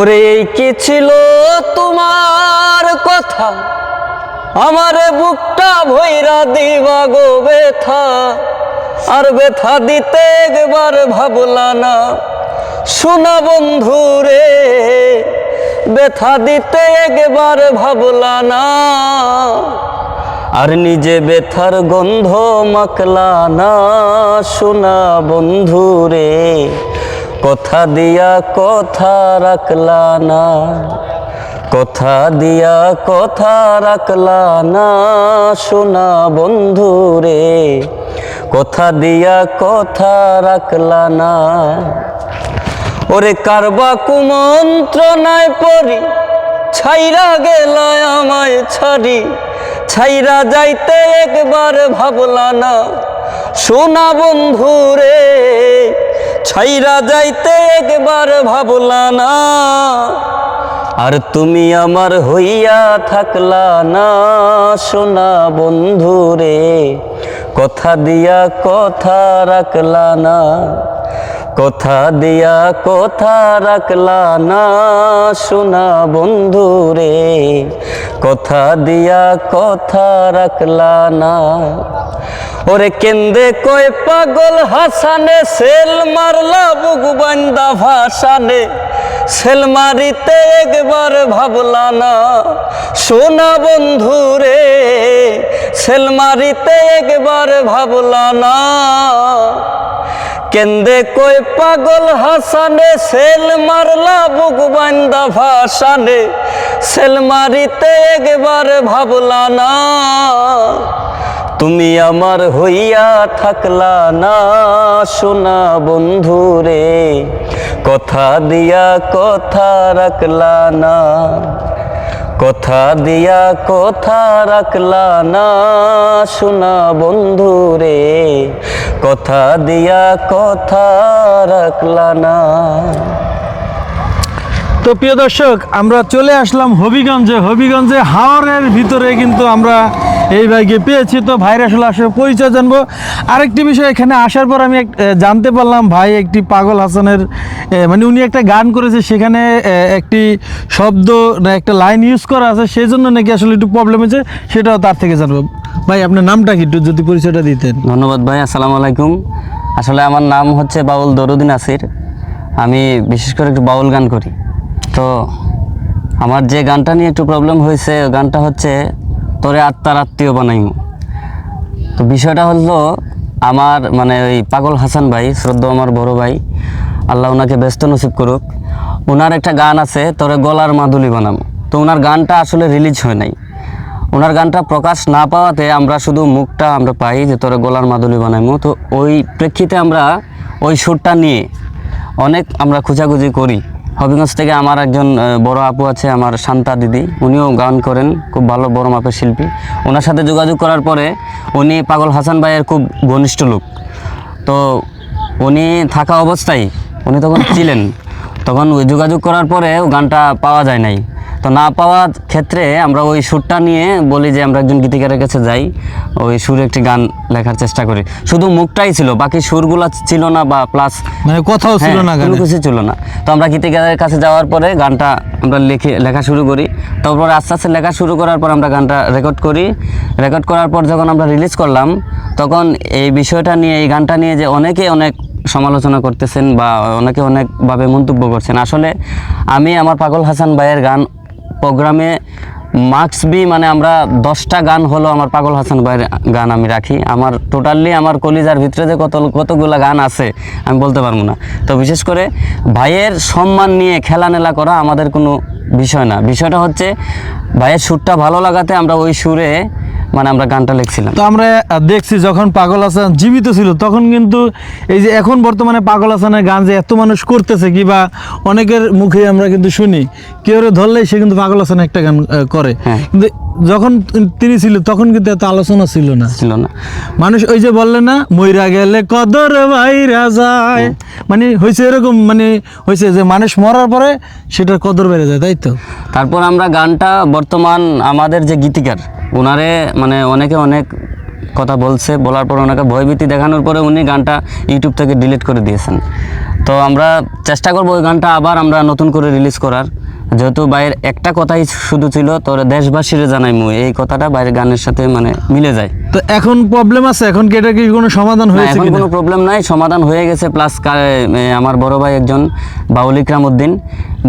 ওরে, এই কি ছিল তোমার কথা? আমার বুকটা ভৈরা দিবা গো ব্যথা। আর ব্যথা দিতে একবার ভাবলা না। শোনা বন্ধু রে, ব্যথা দিতে একবার ভাবলা না। আর নিজে ব্যথার গন্ধ মাকলা না। শোনা বন্ধু রে কথা দিয়া কথা রাখলা না। কথা দিয়া কথা রাখলা না শোনা বন্ধু রে। কথা দিয়া কথা রাখলা না। ওরে কারবা কুমন্ত্রণায় পড়ি, ছাইরা গেল আমায় ছাড়ি। ছাইরা যাইতে একবার ভাবলা না, সোনা বন্ধু রে। ছাইরা যাইতে একবার ভাবলা না, আর তুমি আমার হইয়া থাকলা না। শোনা বন্ধুরে কথা দিয়া কথা রাখলা না। কথা দিয়া কথা রাখলা না শোনা বন্ধু রে। কথা দিয়া কথা রাখলা না। ওরে কেন্দে কয় পাগল হাসানে, সেল মারলা বুক বান্দা ভাসানে। সেল মারিতে একবার ভাবলা না সোনা বন্ধু রে। সেল মারিতে একবার ভাবলা না। কেন্দে কই পাগল হাসানে, সেল মারলা বুক বান্দা ভাসানে। সেল মারিতে একবার ভাবলা না, তুমি আমার হইয়া থাকলা না, সোনা বন্ধু রে। কথা দিয়া কথা রাখলা না। কথা দিয়া কথা রাখলা না, শোনা বন্ধু রে। কথা দিয়া কথা রাখলা না। তো প্রিয় দর্শক, আমরা চলে আসলাম হবিগঞ্জে। হবিগঞ্জে হাওরের ভিতরে কিন্তু আমরা এই ভাইকে পেয়েছি। তো ভাইয়ের আসলে আসলে পরিচয় জানব। আরেকটি বিষয় এখানে আসার পর আমি জানতে পারলাম, ভাই একটি পাগল হাসানের মানে উনি একটা গান করেছে, সেখানে একটি শব্দ একটা লাইন ইউজ করা আছে সেই জন্য নাকি আসলে একটু প্রবলেম হয়েছে, সেটাও তার থেকে জানব। ভাই, আপনার নামটা কি একটু যদি পরিচয়টা দিতেন? ধন্যবাদ ভাই, আসসালামু আলাইকুম। আসলে আমার নাম হচ্ছে বাউল দরুদ্দিন আসির। আমি বিশেষ করে একটু বাউল গান করি। তো আমার যে গানটা নিয়ে একটু প্রবলেম হয়েছে গানটা হচ্ছে তোরে আত্মার আত্মীয় বানাইমু। তো বিষয়টা হলো আমার মানে ওই পাগল হাসান ভাই, শ্রদ্ধা আমার বড় ভাই, আল্লাহ ওনাকে ব্যস্ত নসিব করুক। ওনার একটা গান আছে, তোরে গলার মাদুলি বানাবো তো ওনার গানটা আসলে রিলিজ হয় নাই। ওনার গানটা প্রকাশ না পাওয়াতে আমরা শুধু মুখটা আমরা পাই যে, তোরে গলার মাদুলি বানাইমু। তো ওই প্রেক্ষিতে আমরা ওই সুরটা নিয়ে অনেক আমরা খোঁজাখুঁজি করি। হবিগঞ্জ থেকে আমার একজন বড় আপু আছে, আমার শান্তা দিদি। উনিও গান করেন, খুব ভালো বড় মাপের শিল্পী। ওনার সাথে যোগাযোগ করার পরে উনি পাগল হাসান ভাইয়ের খুব ঘনিষ্ঠ লোক। তো উনি থাকা অবস্থায় উনি তখন ছিলেন। তখন যোগাযোগ করার পরে গানটা পাওয়া যায় নাই। তো না পাওয়ার ক্ষেত্রে আমরা ওই সুরটা নিয়ে বলি যে আমরা একজন গীতিকারের কাছে যাই ওই সুর একটি গান লেখার চেষ্টা করি। শুধু মুখটাই ছিল বাকি সুরগুলো ছিল না বা প্লাস মানে কথাও ছিল হ্যাঁ, না কোনো কিছু ছিল না। তো আমরা গীতিকারের কাছে যাওয়ার পরে গানটা আমরা লিখে লেখা শুরু করি। তারপর আস্তে আস্তে লেখা শুরু করার পর আমরা গানটা রেকর্ড করি। রেকর্ড করার পর যখন আমরা রিলিজ করলাম তখন এই বিষয়টা নিয়ে এই গানটা নিয়ে যে অনেকে অনেক সমালোচনা করতেছেন বা অনেকে অনেকভাবে মন্তব্য করছেন। আসলে আমি আমার পাগল হাসান ভাইয়ের গান প্রোগ্রামে মার্কস বি মানে আমরা দশটা গান হলো আমার পাগল হাসান ভাইয়ের গান আমি রাখি। আমার টোটালি আমার কলিজার ভিতরে যে কত কতগুলো গান আছে, আমি বলতে পারব না। তো বিশেষ করে ভাইয়ের সম্মান নিয়ে খেলানেলা করা আমাদের কোনো বিষয় না। বিষয়টা হচ্ছে, ভাইয়ের সুরটা ভালো লাগাতে আমরা ওই সুরে মানে আমরা গানটা লিখছিলাম তো আমরা দেখছি যখন পাগল হাসান জীবিত ছিল তখন কিন্তু এই যে এখন বর্তমানে পাগল হাসানের গান যে এত মানুষ করতেছে কি বা অনেকের মুখে আমরা কিন্তু শুনি কেউ ধরলেই সে কিন্তু পাগল হাসান একটা গান করে হ্যাঁ। কিন্তু যখন তিনি ছিল তখন কিন্তু এত আলোচনা ছিল না। ছিল না। মানুষ ওই যে বললে না মইরা গেলে কদর ভাইরা যায়। মানে হয়েছে এরকম মানে হয়েছে যে মানুষ মরার পরে সেটার কদর বেড়ে যায় তাই তো? তারপর আমরা গানটা বর্তমান আমাদের যে গীতিকার ওনারে মানে অনেকে অনেক কথা বলছে বলার পর ওনাকে ভয়ভীতি দেখানোর পরে উনি গানটা ইউটিউব থেকে ডিলিট করে দিয়েছেন। তো আমরা চেষ্টা করব ওই গানটা আবার আমরা নতুন করে রিলিজ করার। যেহেতু বাইরের একটা কথাই শুধু ছিল তোর দেশবাসীর জানাই মুই এই কথাটা বাইরের গানের সাথে মানে মিলে যায়। তো এখন প্রবলেম আছে এখন কি এটা কি কোনো সমাধান হয়েছে এখন কোনো? প্রবলেম নাই সমাধান হয়ে গেছে প্লাস আমার বড় ভাই একজন বাউল ইকরাম উদ্দিন।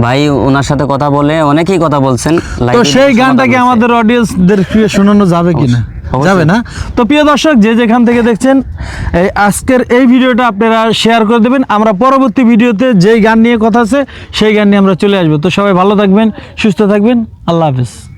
ভাই ওনার সাথে কথা বলে অনেকেই কথা বলছেন তো সেই গানটা কি আমাদের অডিয়েন্সদের শোনানো যাবে কিনা। যাবে না? তো প্রিয় দর্শক, যে যেখান থেকে দেখছেন, এই আজকের এই ভিডিওটা আপনারা শেয়ার করে দেবেন। আমরা পরবর্তী ভিডিওতে যেই গান নিয়ে কথা আছে, সেই গান নিয়ে আমরা চলে আসব। তো সবাই ভালো থাকবেন, সুস্থ থাকবেন। আল্লাহ হাফেজ।